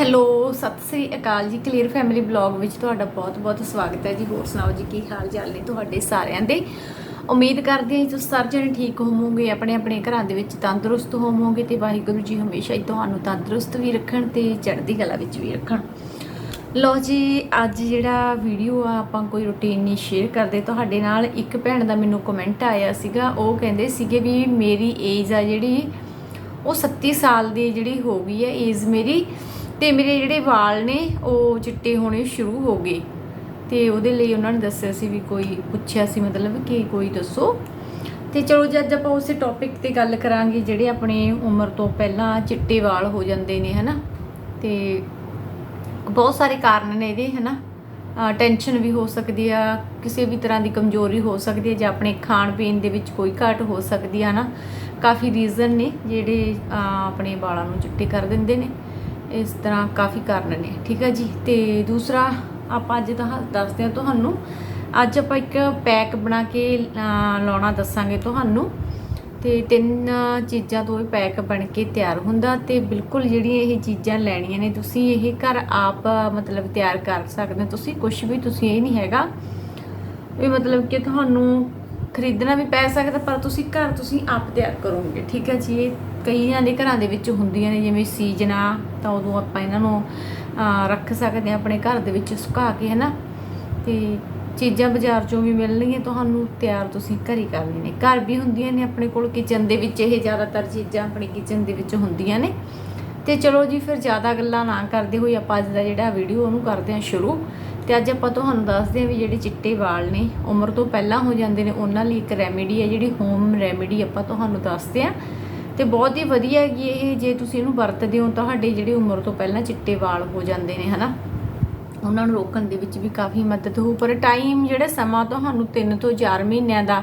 Hello, Sat Sri ਅਕਾਲ ਜੀ। Clear family blog ਵਿੱਚ ਤੁਹਾਡਾ ਬਹੁਤ-ਬਹੁਤ ਸਵਾਗਤ ਹੈ ਜੀ। ਹੋਰ ਸੁਣਾਓ ਜੀ, ਕੀ ਹਾਲ ਚਾਲ ਨੇ ਤੁਹਾਡੇ ਸਾਰਿਆਂ ਦੇ? ਉਮੀਦ ਕਰਦੇ ਹਾਂ ਜੀ, ਤੁਸੀਂ ਸਾਰੇ ਜਣੇ ਠੀਕ ਹੋਵੋਗੇ ਆਪਣੇ ਆਪਣੇ ਘਰਾਂ ਦੇ ਵਿੱਚ ਤੰਦਰੁਸਤ ਹੋਵੋਗੇ ਤੇ ਵਾਹਿਗੁਰੂ ਜੀ ਹਮੇਸ਼ਾ ਹੀ ਤੁਹਾਨੂੰ ਤੰਦਰੁਸਤ ਵੀ ਰੱਖਣ ਤੇ ਚੜ੍ਹਦੀ ਕਲਾ ਵਿੱਚ ਵੀ ਰੱਖਣ। ਲੋ ਜੀ, ਅੱਜ ਜਿਹੜਾ ਵੀਡੀਓ ਆ, ਆਪਾਂ ਕੋਈ ਰੁਟੀਨ ਨਹੀਂ ਸ਼ੇਅਰ ਕਰਦੇ। ਤੁਹਾਡੇ ਨਾਲ ਇੱਕ ਭੈਣ ਦਾ ਮੈਨੂੰ ਕਮੈਂਟ ਆਇਆ ਸੀਗਾ। ਉਹ ਕਹਿੰਦੇ ਸੀਗੇ ਵੀ ਮੇਰੀ ਏਜ ਆ ਜਿਹੜੀ, ਉਹ 37 ਸਾਲ ਦੀ ਜਿਹੜੀ ਹੋ ਗਈ ਹੈ। ਏਜ ਮੇਰੀ ਤੇ ਮੇਰੇ ਜਿਹੜੇ ਵਾਲ ਨੇ, ਉਹ ਚਿੱਟੇ ਹੋਣੇ ਸ਼ੁਰੂ ਹੋ ਗਏ। ਤੇ ਉਹਦੇ ਲਈ ਉਹਨਾਂ ਨੇ ਦੱਸਿਆ ਸੀ ਵੀ ਕੋਈ ਪੁੱਛਿਆ ਸੀ, ਮਤਲਬ ਕਿ ਕੋਈ ਦੱਸੋ। ਤੇ ਚਲੋ ਜੀ, ਅੱਜ ਆਪਾਂ ਉਸੇ ਟੌਪਿਕ ਤੇ ਗੱਲ ਕਰਾਂਗੇ, ਜਿਹੜੇ ਆਪਣੇ ਉਮਰ ਤੋਂ ਪਹਿਲਾਂ ਚਿੱਟੇ ਵਾਲ ਹੋ ਜਾਂਦੇ ਨੇ, ਹਨਾ? ਤੇ ਬਹੁਤ ਸਾਰੇ ਕਾਰਨ ਨੇ ਇਹਦੇ, ਹਨਾ? ਟੈਨਸ਼ਨ ਵੀ ਹੋ ਸਕਦੀ ਆ, ਕਿਸੇ ਵੀ ਤਰ੍ਹਾਂ ਦੀ ਕਮਜ਼ੋਰੀ ਹੋ ਸਕਦੀ ਹੈ ਜਾਂ ਆਪਣੇ ਖਾਣ ਪੀਣ ਦੇ ਵਿੱਚ ਕੋਈ ਘਾਟ ਹੋ ਸਕਦੀ ਆ ਨਾ ਕਾਫੀ ਰੀਜ਼ਨ ਨੇ ਜਿਹੜੇ ਆਪਣੇ ਵਾਲਾਂ ਨੂੰ ਚਿੱਟੇ ਕਰ ਦਿੰਦੇ ਨੇ। ਇਸ ਤਰ੍ਹਾਂ ਕਾਫੀ ਕਾਰਨ ਨੇ। ਠੀਕ ਹੈ ਜੀ? ਤੇ ਦੂਸਰਾ ਆਪਾਂ ਅੱਜ ਤਾਂ ਦੱਸਦੇ ਹਾਂ ਤੁਹਾਨੂੰ। ਅੱਜ ਆਪਾਂ ਇੱਕ ਪੈਕ ਬਣਾ ਕੇ ਲਾਉਣਾ ਦੱਸਾਂਗੇ ਤੁਹਾਨੂੰ। ਤੇ ਤਿੰਨ ਚੀਜ਼ਾਂ ਤੋਂ ਇਹ ਪੈਕ ਬਣ ਕੇ ਤਿਆਰ ਹੁੰਦਾ ਤੇ ਬਿਲਕੁਲ ਜਿਹੜੀਆਂ ਇਹ ਚੀਜ਼ਾਂ ਲੈਣੀਆਂ ਨੇ, ਤੁਸੀਂ ਇਹ ਘਰ ਆਪ, ਮਤਲਬ ਤਿਆਰ ਕਰ ਸਕਦੇ ਹੋ। ਤੁਸੀਂ ਕੁਝ ਵੀ ਤੁਸੀਂ ਇਹ ਨਹੀਂ ਹੈਗਾ। ਵੀ ਮਤਲਬ ਕਿ ਤੁਹਾਨੂੰ ਖਰੀਦਣਾ ਵੀ ਪੈ ਸਕਦਾ, ਪਰ ਤੁਸੀਂ ਘਰ ਤੁਸੀਂ ਆਪ ਤਿਆਰ ਕਰੋਗੇ। ਠੀਕ ਹੈ ਜੀ? ਇਹ ਕਈਆਂ ਦੇ ਘਰਾਂ ਦੇ ਵਿੱਚ ਹੁੰਦੀਆਂ ਨੇ, ਜਿਵੇਂ ਸੀਜ਼ਨਾ ਤਾਂ ਉਦੋਂ ਆਪਾਂ ਇਹਨਾਂ ਨੂੰ ਰੱਖ ਸਕਦੇ ਹਾਂ ਆਪਣੇ ਘਰ ਦੇ ਵਿੱਚ ਸੁਕਾ ਕੇ, ਹਨਾ? ਤੇ ਚੀਜ਼ਾਂ ਬਾਜ਼ਾਰ ਚੋਂ ਵੀ ਮਿਲਣਗੀਆਂ ਤੁਹਾਨੂੰ, ਤਿਆਰ ਤੁਸੀਂ ਘਰ ਹੀ ਕਰਨੀ ਨੇ। ਘਰ ਵੀ ਹੁੰਦੀਆਂ ਨੇ ਆਪਣੇ ਕੋਲ ਕਿਚਨ ਦੇ ਵਿੱਚ ਇਹ ਜ਼ਿਆਦਾਤਰ ਚੀਜ਼ਾਂ ਆਪਣੀ ਕਿਚਨ ਦੇ ਵਿੱਚ ਹੁੰਦੀਆਂ ਨੇ। ਤੇ ਚਲੋ ਜੀ, ਫਿਰ ਜ਼ਿਆਦਾ ਗੱਲਾਂ ਨਾ ਕਰਦੇ ਹੋਏ ਆਪਾਂ ਅੱਜ ਦਾ ਜਿਹੜਾ ਵੀਡੀਓ ਉਹਨੂੰ ਕਰਦੇ ਹਾਂ ਸ਼ੁਰੂ। ਤੇ ਅੱਜ ਆਪਾਂ ਤੁਹਾਨੂੰ ਦੱਸਦੇ ਹਾਂ ਵੀ ਜਿਹੜੇ ਚਿੱਟੇ ਵਾਲ ਨੇ, ਉਮਰ ਤੋਂ ਪਹਿਲਾਂ ਹੋ ਜਾਂਦੇ ਨੇ, ਉਹਨਾਂ ਲਈ ਇੱਕ ਰੈਮੇਡੀ ਹੈ, ਜਿਹੜੀ ਹੋਮ ਰੈਮੇਡੀ ਆਪਾਂ ਤੁਹਾਨੂੰ ਦੱਸਦੇ ਹਾਂ। ਤੇ ਬਹੁਤ ਹੀ ਵਧੀਆ ਹੈਗੀ ਇਹ ਜੇ ਤੁਸੀਂ ਇਹਨੂੰ ਵਰਤਦੇ ਹੋ, ਤੁਹਾਡੇ ਜਿਹੜੇ ਉਮਰ ਤੋਂ ਪਹਿਲਾਂ ਚਿੱਟੇ ਵਾਲ ਹੋ ਜਾਂਦੇ ਨੇ, ਹਨਾ? ਉਹਨਾਂ ਨੂੰ ਰੋਕਣ ਦੇ ਵਿੱਚ ਵੀ ਕਾਫੀ ਮਦਦ ਹੋਊ, ਪਰ ਟਾਈਮ ਜਿਹੜਾ ਸਮਾਂ ਤੁਹਾਨੂੰ 3 ਤੋਂ 4 ਮਹੀਨਿਆਂ ਦਾ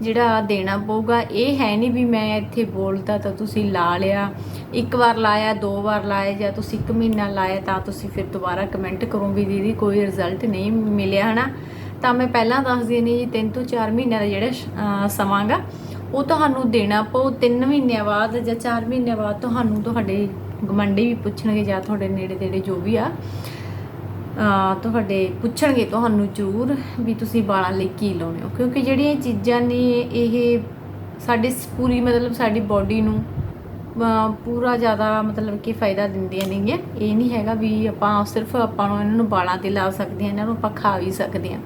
ਜਿਹੜਾ ਦੇਣਾ ਪਊਗਾ, ਇਹ ਹੈ ਨਹੀਂ ਵੀ ਮੈਂ ਇੱਥੇ ਬੋਲਤਾ ਤਾਂ ਤੁਸੀਂ ਲਾ ਲਿਆ, ਇੱਕ ਵਾਰ ਲਾਇਆ, ਦੋ ਵਾਰ ਲਾਇਆ ਜਾਂ ਤੁਸੀਂ ਇੱਕ ਮਹੀਨਾ ਲਾਇਆ ਤਾਂ ਤੁਸੀਂ ਫਿਰ ਦੁਬਾਰਾ ਕਮੈਂਟ ਕਰੋ ਵੀ ਦੀਦੀ ਕੋਈ ਰਿਜ਼ਲਟ ਨਹੀਂ ਮਿਲਿਆ, ਹਨਾ? ਤਾਂ ਮੈਂ ਪਹਿਲਾਂ ਦੱਸ ਨਹੀਂ ਜੀ 3 ਤੋਂ 4 ਮਹੀਨਿਆਂ ਦਾ ਜਿਹੜਾ ਸਮਾਂਗਾ ਉਹ ਤੁਹਾਨੂੰ ਦੇਣਾ ਪਊ 3 ਮਹੀਨਿਆਂ ਬਾਅਦ ਜਾਂ 4 ਮਹੀਨਿਆਂ ਬਾਅਦ ਤੁਹਾਨੂੰ ਤੁਹਾਡੇ ਗਮੰਡੀ ਵੀ ਪੁੱਛਣਗੇ ਜਾਂ ਤੁਹਾਡੇ ਨੇੜੇ ਤੇੜੇ ਜੋ ਵੀ ਆ ਤੁਹਾਡੇ ਪੁੱਛਣਗੇ ਤੁਹਾਨੂੰ ਜ਼ਰੂਰ ਵੀ ਤੁਸੀਂ ਵਾਲਾਂ ਲਈ ਕੀ ਲਾਉਣੇ ਹੋ। ਕਿਉਂਕਿ ਜਿਹੜੀਆਂ ਚੀਜ਼ਾਂ ਨੇ, ਇਹ ਸਾਡੇ ਸ- ਪੂਰੀ ਮਤਲਬ ਸਾਡੀ ਬਾਡੀ ਨੂੰ ਪੂਰਾ ਜ਼ਿਆਦਾ ਮਤਲਬ ਕਿ ਫਾਇਦਾ ਦਿੰਦੀਆਂ ਨੇਗੀਆਂ। ਇਹ ਨਹੀਂ ਹੈਗਾ ਵੀ ਆਪਾਂ ਸਿਰਫ ਆਪਾਂ ਨੂੰ ਇਹਨਾਂ ਨੂੰ ਵਾਲਾਂ ਤੇ ਲਾ ਸਕਦੇ ਹਾਂ, ਇਹਨਾਂ ਨੂੰ ਆਪਾਂ ਖਾ ਵੀ ਸਕਦੇ ਹਾਂ।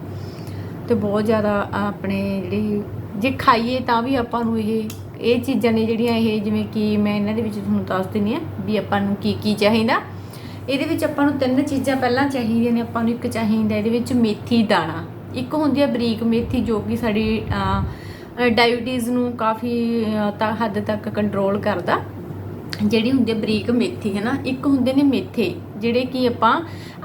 ਤੇ ਬਹੁਤ ਜ਼ਿਆਦਾ ਆਪਣੇ ਜਿਹੜੀ ਜੇ ਖਾਈਏ ਤਾਂ ਵੀ ਆਪਾਂ ਨੂੰ ਇਹ ਇਹ ਚੀਜ਼ਾਂ ਨੇ ਜਿਹੜੀਆਂ ਇਹ ਜਿਵੇਂ ਕਿ ਮੈਂ ਇਹਨਾਂ ਦੇ ਵਿੱਚ ਤੁਹਾਨੂੰ ਦੱਸ ਦਿੰਦੀ ਆ ਵੀ ਆਪਾਂ ਨੂੰ ਕੀ ਕੀ ਚਾਹੀਦਾ। ਇਹਦੇ ਵਿੱਚ ਆਪਾਂ ਨੂੰ ਤਿੰਨ ਚੀਜ਼ਾਂ ਪਹਿਲਾਂ ਚਾਹੀਦੀਆਂ ਨੇ ਆਪਾਂ ਨੂੰ ਇੱਕ ਚਾਹੀਦਾ ਇਹਦੇ ਵਿੱਚ ਮੇਥੀ ਦਾਣਾ। ਇੱਕ ਹੁੰਦੀ ਹੈ ਬਰੀਕ ਮੇਥੀ ਜੋ ਕਿ ਸਾਡੀ ਡਾਇਬੀਟੀਜ਼ ਨੂੰ ਕਾਫੀ ਅਹ, ਤਾਂ ਹੱਦ ਤੱਕ ਕੰਟਰੋਲ ਕਰਦਾ। ਜਿਹੜੀ ਹੁੰਦੀ ਹੈ ਬਰੀਕ ਮੇਥੀ ਹੈ ਨਾ ਇੱਕ ਹੁੰਦੇ ਨੇ ਮੇਥੇ ਜਿਹੜੇ ਕਿ ਆਪਾਂ